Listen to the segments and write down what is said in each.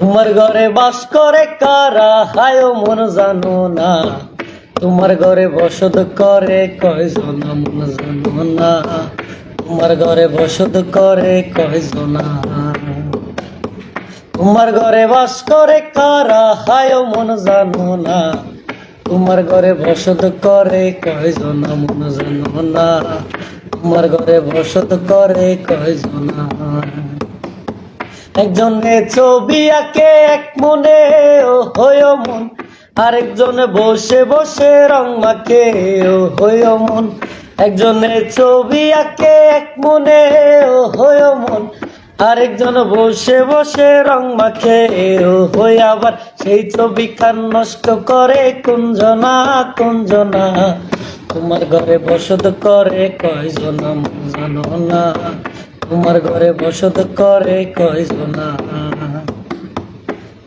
তোমার ঘরে বাস করে কারা? হায় মন জানো না। তোমার ঘরে বসত করে কয়জন মন জানো না। তোমার ঘরে বসত করে কয়জন? তোমার ঘরে বাস করে কারা? হায় মন জানো না। তোমার ঘরে বসত করে কয়জন মন জানো না। তোমার ঘরে বসত করে কয়জন? একজনে ছবি আঁকে, এক মনে ও হয় মন। আরেকজনে বসে বসে রং মাখে, ও হয় মন। একজনে ছবি আঁকে, এক মনে ও হয় মন। আরেকজন বসে বসে রং মাখে, ও হই আবার সেই ছবি খান নষ্ট করে, কুঞ্জনা কুঞ্জনা। তোমার ঘরে বসত করে কয়জনা জানো না। তোমার ঘরে বসত করে কয়জনা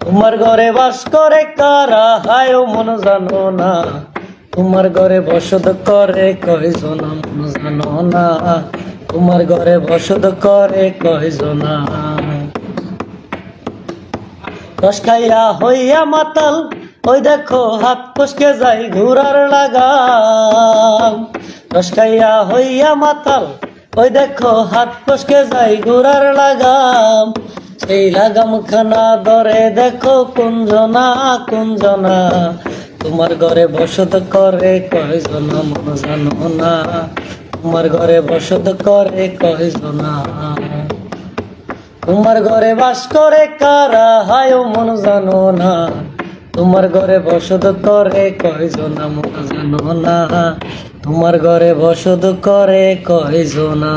তোমার ঘরে বাস করে কারা? হায় মন জানো না। তোমার ঘরে বসত করে কয়জনা মন জানো না। তোমার ঘরে বসত করে কয়জনা রস খাইয়া হইয়া মাতাল, ওই দেখো হাত ফসকে যাই ঘুরার লাগাম। রস খাইয়া হইয়া মাতাল ওই দেখো হাত ফসকে যাই ঘুরার লাগাম। সেই লাগাম খানা ধরে দেখো কুঞ্জনা কুঞ্জনা। তোমার ঘরে বসত করে কয়জনা মন জানো না। তোমার ঘরে বসত করে কয়জনা। তোমার ঘরে বাস করে কারা, হায় মন জানো না। তোমার ঘরে বসত করে কয়জনা মন জানো না? তোমার ঘরে বসত করে কয়জনা?